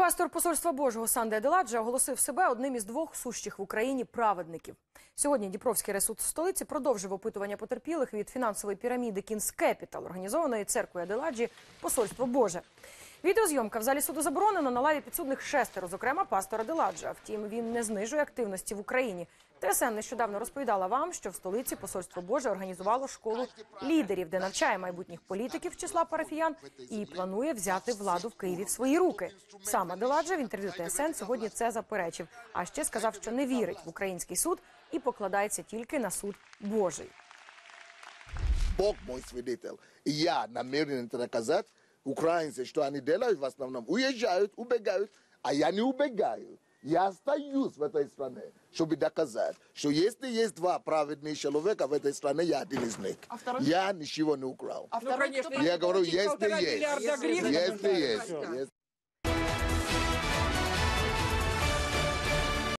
Пастор посольства Божого Санде Деладже оголосив себе одним із двох сущих в Україні праведників. Сьогодні Дніпровський ресуд столиці продовжив опитування потерпілих від фінансової піраміди Кінс Кепітал, організованої церквою Аделаджі Посольство Боже. Відеозйомка в залі суду заборонена на лаві підсудних шестеро, зокрема пастора Аделаджа. Втім, він не знижує активності в Україні. ТСН нещодавно розповідала вам, що в столиці Посольство Боже організувало школу лідерів, де навчає майбутніх політиків числа парафіян і планує взяти владу в Києві в свої руки. Сам Аделаджа в інтерв'ю ТСН сьогодні це заперечив. А ще сказав, що не вірить в український суд і покладається тільки на суд Божий. Бог мой свидетель. Я намерен это доказать. Украинцы, что они делают в основном, уезжают, убегают, а я не убегаю. Я остаюсь в этой стране, чтобы доказать, что если есть два праведных человека в этой стране, я один из них. Я ничего не украл. Ну, конечно, Я говорю, если есть. Если есть. Если